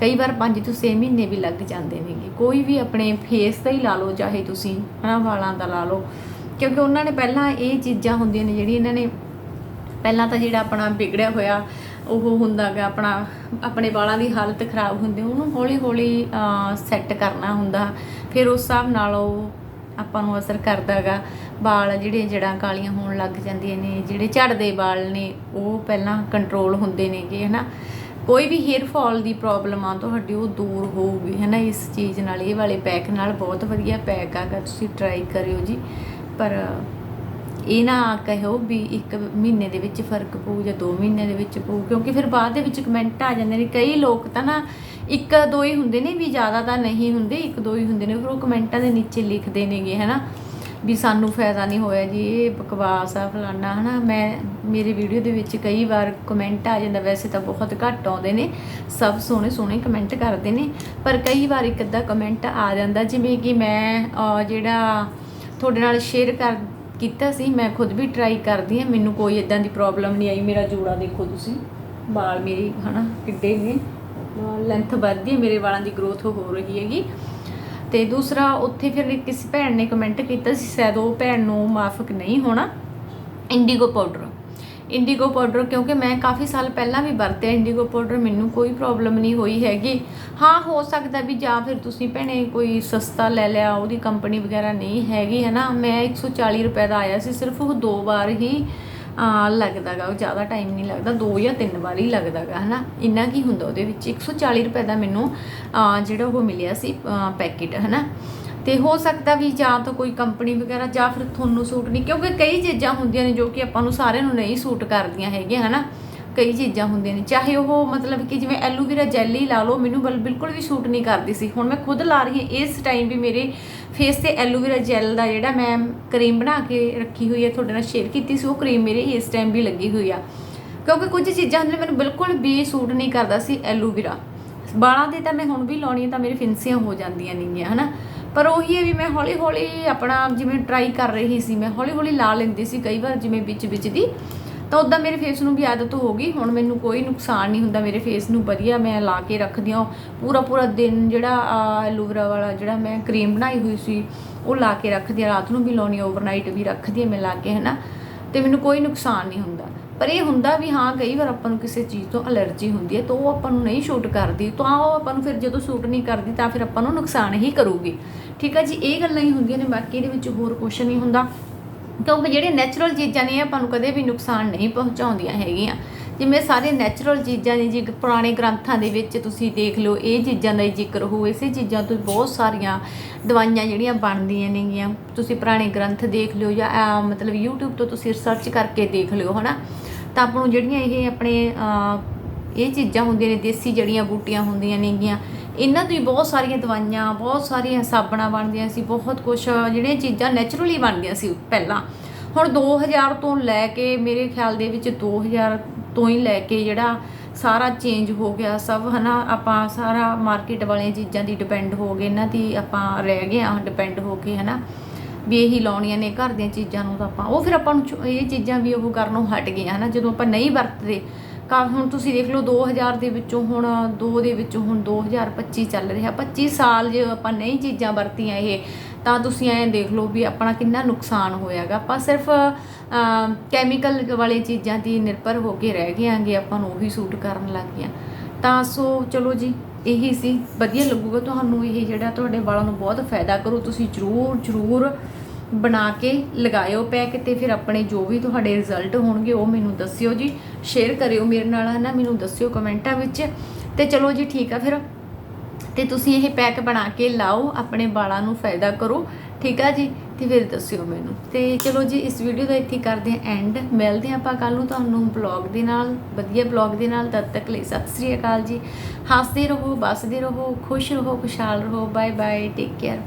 ਕਈ ਵਾਰ 5 ਤੋਂ 6 ਮਹੀਨੇ ਵੀ ਲੱਗ ਜਾਂਦੇ ਨੇਗੇ। ਕੋਈ ਵੀ ਆਪਣੇ ਫੇਸ ਦਾ ਹੀ ਲਾ ਲਓ, ਚਾਹੇ ਤੁਸੀਂ, ਹਨਾ, ਵਾਲਾਂ ਦਾ ਲਾ ਲਓ। ਕਿਉਂਕਿ ਉਹਨਾਂ ਨੇ ਪਹਿਲਾਂ ਇਹ ਚੀਜ਼ਾਂ ਹੁੰਦੀਆਂ ਨੇ ਜਿਹੜੀ ਇਹਨਾਂ ਨੇ ਪਹਿਲਾਂ ਤਾਂ ਜਿਹੜਾ ਆਪਣਾ ਵਿਗੜਿਆ ਹੋਇਆ, ਉਹ ਹੁੰਦਾਗਾ, ਆਪਣਾ, ਆਪਣੇ ਵਾਲਾਂ ਦੀ ਹਾਲਤ ਖਰਾਬ ਹੁੰਦੀ, ਉਹਨੂੰ ਹੌਲੀ ਹੌਲੀ ਸੈੱਟ ਕਰਨਾ ਹੁੰਦਾ। ਫਿਰ ਉਸ ਹਿਸਾਬ ਨਾਲ ਉਹ ਆਪਾਂ ਨੂੰ ਅਸਰ ਕਰਦਾਗਾ। ਵਾਲ ਜਿਹੜੇ ਜੜਾਂ ਕਾਲੀਆਂ ਹੋਣ ਲੱਗ ਜਾਂਦੀਆਂ ਨੇ, ਜਿਹੜੇ ਝੜਦੇ ਵਾਲ ਨੇ, ਉਹ ਪਹਿਲਾਂ ਕੰਟਰੋਲ ਹੁੰਦੇ ਨੇਗੇ, ਹਨਾ? ਕੋਈ ਵੀ ਹੇਅਰ ਫਾਲ ਦੀ ਪ੍ਰੋਬਲਮ ਆ, ਤੁਹਾਡੀ ਉਹ ਦੂਰ ਹੋਊਗੀ, ਹਨਾ? ਇਸ ਚੀਜ਼ ਨਾਲ, ਇਹ ਵਾਲੇ ਪੈਕ ਨਾਲ ਬਹੁਤ ਵਧੀਆ ਪੈਕ ਆਗਾ ਤੁਸੀਂ ਟਰਾਈ ਕਰਿਓ ਜੀ। ਪਰ ਇਹ ਨਾ ਕਹਿਓ ਵੀ ਇੱਕ ਮਹੀਨੇ ਦੇ ਵਿੱਚ ਫ਼ਰਕ ਪਊ ਜਾਂ 2 ਮਹੀਨੇ ਦੇ ਵਿੱਚ ਪਊ, ਕਿਉਂਕਿ ਫਿਰ ਬਾਅਦ ਦੇ ਵਿੱਚ ਕਮੈਂਟ ਆ ਜਾਂਦੇ ਨੇ। ਕਈ ਲੋਕ ਤਾਂ ਨਾ ਇੱਕ ਦੋ ਹੀ ਹੁੰਦੇ ਨੇ, ਵੀ ਜ਼ਿਆਦਾ ਤਾਂ ਨਹੀਂ ਹੁੰਦੇ, ਇੱਕ ਦੋ ਹੀ ਹੁੰਦੇ ਨੇ, ਫਿਰ ਉਹ ਕਮੈਂਟਾਂ ਦੇ ਨੀਚੇ ਲਿਖਦੇ ਨੇਗੇ, ਹਨਾ? ਵੀ ਸਾਨੂੰ ਫਾਇਦਾ ਨਹੀਂ ਹੋਇਆ ਜੀ, ਇਹ ਬਕਵਾਸ ਆ ਫਲਾਨਾ, ਹਨਾ? ਮੈਂ, ਮੇਰੀ ਵੀਡੀਓ ਦੇ ਵਿੱਚ ਕਈ ਵਾਰ ਕਮੈਂਟ ਆ ਜਾਂਦਾ, ਵੈਸੇ ਤਾਂ ਬਹੁਤ ਘੱਟ ਆਉਂਦੇ ਨੇ, ਸਭ ਸੋਹਣੇ ਸੋਹਣੇ ਕਮੈਂਟ ਕਰਦੇ ਨੇ, ਪਰ ਕਈ ਵਾਰ ਇੱਕ ਅੱਧਾ ਕਮੈਂਟ ਆ ਜਾਂਦਾ, ਜਿਵੇਂ ਕਿ ਮੈਂ ਜਿਹੜਾ ਤੁਹਾਡੇ ਨਾਲ ਸ਼ੇਅਰ ਕਰ, ਕੀਤਾ ਸੀ, ਮੈਂ ਖੁਦ ਵੀ ਟਰਾਈ ਕਰਦੀ ਹਾਂ, ਮੈਨੂੰ ਕੋਈ ਇਦਾਂ ਦੀ ਪ੍ਰੋਬਲਮ ਨਹੀਂ ਆਈ, ਮੇਰਾ ਜੋੜਾ ਦੇਖੋ ਤੁਸੀਂ, ਵਾਲ ਮੇਰੀ, ਹਨਾ, ਕਿੱਡੇ ਨੇ ਲੈਂਥ ਵੱਧਦੀ ਹੈ, ਮੇਰੇ ਵਾਲਾਂ ਦੀ ਗਰੋਥ ਹੋ ਰਹੀ ਹੈਗੀ। ਤੇ ਦੂਸਰਾ, ਉੱਥੇ ਫਿਰ ਕਿਸੇ ਭੈਣ ਨੇ ਕਮੈਂਟ ਕੀਤਾ ਸੀ, ਸ਼ਾਇਦ ਉਹ ਭੈਣ ਨੂੰ ਮਾਫਕ ਨਹੀਂ ਹੋਣਾ। ਇੰਡੀਗੋ ਪਾਊਡਰ ਇੰਡੀਗੋ ਪਾਊਡਰ ਕਿਉਂਕਿ ਮੈਂ ਕਾਫੀ ਸਾਲ ਪਹਿਲਾਂ ਵੀ ਵਰਤਿਆ ਇੰਡੀਗੋ ਪਾਊਡਰ ਮੈਨੂੰ ਕੋਈ ਪ੍ਰੋਬਲਮ ਨਹੀਂ ਹੋਈ ਹੈਗੀ। ਹਾਂ, ਹੋ ਸਕਦਾ ਵੀ ਜਾਂ ਫਿਰ ਤੁਸੀਂ ਭੈਣੇ ਕੋਈ ਸਸਤਾ ਲੈ ਲਿਆ, ਉਹਦੀ ਕੰਪਨੀ ਵਗੈਰਾ ਨਹੀਂ ਹੈਗੀ ਹੈ ਨਾ ਮੈਂ 140 ਰੁਪਏ ਦਾ ਆਇਆ ਸੀ, ਸਿਰਫ ਉਹ ਦੋ ਵਾਰ ਹੀ ਲੱਗਦਾਗਾ, ਉਹ ਜ਼ਿਆਦਾ ਟਾਈਮ ਨਹੀਂ ਲੱਗਦਾ, ਦੋ ਜਾਂ ਤਿੰਨ ਵਾਰ ਹੀ ਲੱਗਦਾਗਾ, ਹਨਾ? ਇੰਨਾ ਕੀ ਹੁੰਦਾ ਉਹਦੇ ਵਿੱਚ? 140 ਰੁਪਏ ਦਾ ਮੈਨੂੰ ਜਿਹੜਾ ਉਹ ਮਿਲਿਆ ਸੀ ਪੈਕੇਟ ਹਨਾ? ਤੇ ਹੋ ਸਕਦਾ ਵੀ ਜਾਂ ਤਾਂ ਕੋਈ ਕੰਪਨੀ ਵਗੈਰਾ ਜਾਂ ਫਿਰ ਤੁਹਾਨੂੰ ਸੂਟ ਨਹੀਂ, ਕਿਉਂਕਿ ਕਈ ਚੀਜ਼ਾਂ ਹੁੰਦੀਆਂ ਨੇ ਜੋ ਕਿ ਆਪਾਂ ਨੂੰ ਸਾਰਿਆਂ ਨੂੰ ਨਹੀਂ ਸੂਟ ਕਰਦੀਆਂ ਹੈਗੀਆਂ, ਹਨਾ? ਕਈ ਚੀਜ਼ਾਂ ਹੁੰਦੀਆਂ ਨੇ। ਚਾਹੇ ਉਹ ਮਤਲਬ ਕਿ ਜਿਵੇਂ ਐਲੋਵੇਰਾ ਜੈਲੀ ਲਾ ਲਓ, ਮੈਨੂੰ ਬਲ- ਬਿਲਕੁਲ ਵੀ ਸੂਟ ਨਹੀਂ ਕਰਦੀ ਸੀ। ਹੁਣ ਮੈਂ ਖੁਦ ਲਾ ਰਹੀ ਹਾਂ। ਇਸ ਟਾਈਮ ਵੀ ਮੇਰੇ ਫੇਸ ਤੇ ਐਲੋਵੇਰਾ ਜੈਲ ਦਾ ਜਿਹੜਾ ਮੈਂ ਕਰੀਮ ਬਣਾ ਕੇ ਰੱਖੀ ਹੋਈ ਹੈ ਤੁਹਾਡੇ ਨਾਲ ਸ਼ੇਅਰ ਕੀਤੀ ਸੀ, ਉਹ ਕਰੀਮ ਮੇਰੇ ਇਸ ਟਾਈਮ ਵੀ ਲੱਗੀ ਹੋਈ ਆ। ਕਿਉਂਕਿ ਕੁਝ ਚੀਜ਼ਾਂ ਹੁੰਦੀਆਂ ਨੇ, ਮੈਨੂੰ ਬਿਲਕੁਲ ਵੀ ਸੂਟ ਨਹੀਂ ਕਰਦਾ ਸੀ ਐਲੋਵੇਰਾ ਬਾਲਾਂ ਦੇ ਤਾਂ ਮੈਂ ਹੁਣ ਵੀ ਲਾਉਣੀ ਤਾਂ ਮੇਰੇ ਫਿੰਸੀਆਂ ਹੋ ਜਾਂਦੀਆਂ ਨੇਗੀਆਂ, ਹਨਾ? ਪਰ ਉਹੀ ਹੈ ਵੀ ਮੈਂ ਹੌਲੀ ਹੌਲੀ ਆਪਣਾ ਜਿਵੇਂ ਟਰਾਈ ਕਰ ਰਹੀ ਸੀ, ਮੈਂ ਹੌਲੀ ਹੌਲੀ ਲਾ ਲੈਂਦੀ ਸੀ, ਕਈ ਵਾਰ ਜਿਵੇਂ ਵਿੱਚ ਵਿੱਚ ਦੀ। ਤਾਂ ਉਦਾਂ ਮੇਰੇ ਫੇਸ ਨੂੰ ਵੀ ਆਦਤ ਹੋ ਗਈ। ਹੁਣ ਮੈਨੂੰ ਕੋਈ ਨੁਕਸਾਨ ਨਹੀਂ ਹੁੰਦਾ। ਮੇਰੇ ਫੇਸ ਨੂੰ ਵਧੀਆ ਮੈਂ ਲਾ ਕੇ ਰੱਖਦੀ ਹਾਂ। ਪੂਰਾ ਪੂਰਾ ਦਿਨ ਜਿਹੜਾ ਐਲੋਵੇਰਾ ਵਾਲਾ ਜਿਹੜਾ ਮੈਂ ਕਰੀਮ ਬਣਾਈ ਹੋਈ ਸੀ, ਉਹ ਲਾ ਕੇ ਰੱਖਦੀ ਹਾਂ। ਰਾਤ ਨੂੰ ਵੀ ਲਾਉਣੀ ਓਵਰਨਾਈਟ ਵੀ ਰੱਖਦੀ ਹਾਂ ਮੈਂ ਲਾ ਕੇ, ਹਨਾ। ਤੇ ਮੈਨੂੰ ਕੋਈ ਨੁਕਸਾਨ ਨਹੀਂ ਹੁੰਦਾ। ਪਰ ਇਹ ਹੁੰਦਾ ਵੀ ਹਾਂ, ਕਈ ਵਾਰ ਆਪਾਂ ਨੂੰ ਕਿਸੇ ਚੀਜ਼ ਤੋਂ ਅਲਰਜੀ ਹੁੰਦੀ ਹੈ, ਤਾਂ ਉਹ ਆਪਾਂ ਨੂੰ ਨਹੀਂ ਸ਼ੂਟ ਕਰਦੀ। ਤਾਂ ਉਹ ਆਪਾਂ ਨੂੰ ਫਿਰ ਜਦੋਂ ਸ਼ੂਟ ਨਹੀਂ ਕਰਦੀ, ਤਾਂ ਫਿਰ ਆਪਾਂ ਨੂੰ ਨੁਕਸਾਨ ਹੀ ਕਰੂਗੀ। ਠੀਕ ਹੈ ਜੀ? ਇਹ ਗੱਲਾਂ ਹੀ ਹੁੰਦੀਆਂ ਨੇ। ਬਾਕੀ ਇਹਦੇ ਵਿੱਚ ਹੋਰ ਕੁਝ ਨਹੀਂ ਹੁੰਦਾ। ਕਿਉਂਕਿ ਜਿਹੜੇ ਨੈਚੁਰਲ ਚੀਜ਼ਾਂ ਨੇ ਆਪਾਂ ਨੂੰ ਕਦੇ ਵੀ ਨੁਕਸਾਨ ਨਹੀਂ ਪਹੁੰਚਾਉਂਦੀਆਂ ਹੈਗੀਆਂ। ਜਿਵੇਂ ਸਾਰੇ ਨੈਚੁਰਲ ਚੀਜ਼ਾਂ ਨੇ ਜੀ ਪੁਰਾਣੇ ਗ੍ਰੰਥਾਂ ਦੇ ਵਿੱਚ ਤੁਸੀਂ ਦੇਖ ਲਓ, ਇਹ ਚੀਜ਼ਾਂ ਦਾ ਹੀ ਜ਼ਿਕਰ ਹੋ ਇਸੇ ਚੀਜ਼ਾਂ ਤੋਂ ਬਹੁਤ ਸਾਰੀਆਂ ਦਵਾਈਆਂ ਜਿਹੜੀਆਂ ਬਣਦੀਆਂ ਨੇਗੀਆਂ। ਤੁਸੀਂ ਪੁਰਾਣੇ ਗ੍ਰੰਥ ਦੇਖ ਲਿਓ ਜਾਂ ਮਤਲਬ YouTube ਤੋਂ ਤੁਸੀਂ ਰਿਸਰਚ ਕਰਕੇ ਦੇਖ ਲਿਓ, ਹਨਾ? ਤਾਂ ਆਪਾਂ ਨੂੰ ਜਿਹੜੀਆਂ ਇਹ ਆਪਣੇ ਇਹ ਚੀਜ਼ਾਂ ਹੁੰਦੀਆਂ ਨੇ, ਦੇਸੀ ਜੜੀਆਂ ਬੂਟੀਆਂ ਹੁੰਦੀਆਂ ਨੇਗੀਆਂ ਇਹਨਾਂ ਤੋਂ ਹੀ ਬਹੁਤ ਸਾਰੀਆਂ ਦਵਾਈਆਂ, ਬਹੁਤ ਸਾਰੀਆਂ ਸਾਬਣਾਂ ਬਣਦੀਆਂ ਸੀ, ਬਹੁਤ ਕੁਝ ਜਿਹੜੀਆਂ ਚੀਜ਼ਾਂ ਨੈਚੁਰਲੀ ਬਣਦੀਆਂ ਸੀ ਪਹਿਲਾਂ। ਹੁਣ 2000 ਤੋਂ ਲੈ ਕੇ ਮੇਰੇ ਖਿਆਲ ਦੇ ਵਿੱਚ 2000 ਤੋਂ ਹੀ ਲੈ ਕੇ ਜਿਹੜਾ ਸਾਰਾ ਚੇਂਜ ਹੋ ਗਿਆ, ਸਭ ਹਨਾ, ਆਪਾਂ ਸਾਰਾ ਮਾਰਕੀਟ ਵਾਲੀਆਂ ਚੀਜ਼ਾਂ ਦੀ ਡਿਪੈਂਡ ਹੋ ਗਏ, ਇਹਨਾਂ ਦੀ ਆਪਾਂ ਰਹਿ ਗਏ ਆ ਡਿਪੈਂਡ ਹੋ ਕੇ ਹਨਾ। ਵੀ ਇਹੀ ਲਾਉਣੀਆਂ ਨੇ ਘਰ ਦੀਆਂ ਚੀਜ਼ਾਂ ਨੂੰ ਤਾਂ ਆਪਾਂ, ਉਹ ਫਿਰ ਆਪਾਂ ਨੂੰ ਇਹ ਚੀਜ਼ਾਂ ਵੀ ਉਹ ਕਰਨੋਂ ਹਟ ਗਈਆਂ ਹਨਾ, ਜਦੋਂ ਆਪਾਂ ਨਹੀਂ ਵਰਤਦੇ ਕਾ ਹੁਣ ਤੁਸੀਂ ਦੇਖ ਲਓ 2000 ਦੇ ਵਿੱਚੋਂ ਹੁਣ 2 ਦੇ ਵਿੱਚੋਂ ਹੁਣ 2025 ਚੱਲ ਰਿਹਾ। 25 ਸਾਲ ਜੇ ਆਪਾਂ ਨਹੀਂ ਚੀਜ਼ਾਂ ਵਰਤੀਆਂ ਇਹ, ਤਾਂ ਤੁਸੀਂ ਐਂ ਦੇਖ ਲਓ ਵੀ ਆਪਣਾ ਕਿੰਨਾ ਨੁਕਸਾਨ ਹੋਇਆਗਾ। ਆਪਾਂ ਸਿਰਫ ਕੈਮੀਕਲ ਵਾਲੇ ਚੀਜ਼ਾਂ ਦੀ ਨਿਰਭਰ ਹੋ ਕੇ ਰਹਿ ਗਏ ਆਂਗੇ ਆਪਾਂ ਨੂੰ ਉਹੀ ਸੂਟ ਕਰਨ ਲੱਗ ਗਿਆ ਤਾਂ ਸੋ ਚਲੋ ਜੀ, ਇਹੀ ਸੀ। ਵਧੀਆ ਲੱਗੂਗਾ ਤੁਹਾਨੂੰ ਇਹ ਜਿਹੜਾ ਤੁਹਾਡੇ ਵਾਲਾਂ ਨੂੰ ਬਹੁਤ ਫਾਇਦਾ ਕਰੂ, ਤੁਸੀਂ ਜਰੂਰ ਜਰੂਰ ਬਣਾ ਕੇ ਲਗਾਇਓ ਪੈਕ ਤੇ ਫਿਰ ਆਪਣੇ ਜੋ ਵੀ ਤੁਹਾਡੇ ਰਿਜ਼ਲਟ ਹੋਣਗੇ ਉਹ ਮੈਨੂੰ ਦੱਸਿਓ ਜੀ। ਸ਼ੇਅਰ ਕਰਿਓ ਮੇਰੇ ਨਾਲ, ਹਨਾ? ਮੈਨੂੰ ਦੱਸਿਓ ਕਮੈਂਟਾਂ ਵਿੱਚ। ਤੇ ਚਲੋ ਜੀ, ਠੀਕ ਆ ਫਿਰ। ਤੇ ਤੁਸੀਂ ਇਹ ਪੈਕ ਬਣਾ ਕੇ ਲਾਓ, ਆਪਣੇ ਵਾਲਾਂ ਨੂੰ ਫਾਇਦਾ ਕਰੋ। ਠੀਕ ਆ ਜੀ? ਤੇ ਫਿਰ ਦੱਸਿਓ ਮੈਨੂੰ। ਤੇ ਚਲੋ ਜੀ, ਇਸ ਵੀਡੀਓ ਦਾ ਇੱਥੇ ਕਰਦੇ ਹਾਂ ਐਂਡ ਮਿਲਦੇ ਹਾਂ ਆਪਾਂ ਕੱਲ ਨੂੰ ਤੁਹਾਨੂੰ ਬਲੌਗ ਦੇ ਨਾਲ, ਵਧੀਆ ਬਲੌਗ ਦੇ ਨਾਲ। ਤਦ ਤੱਕ ਲਈ ਸਤਿ ਸ੍ਰੀ ਅਕਾਲ ਜੀ। ਹੱਸਦੇ ਰਹੋ ਬਸਦੇ ਰਹੋ, ਖੁਸ਼ ਰਹੋ, ਖੁਸ਼ਹਾਲ ਰਹੋ। Bye bye take care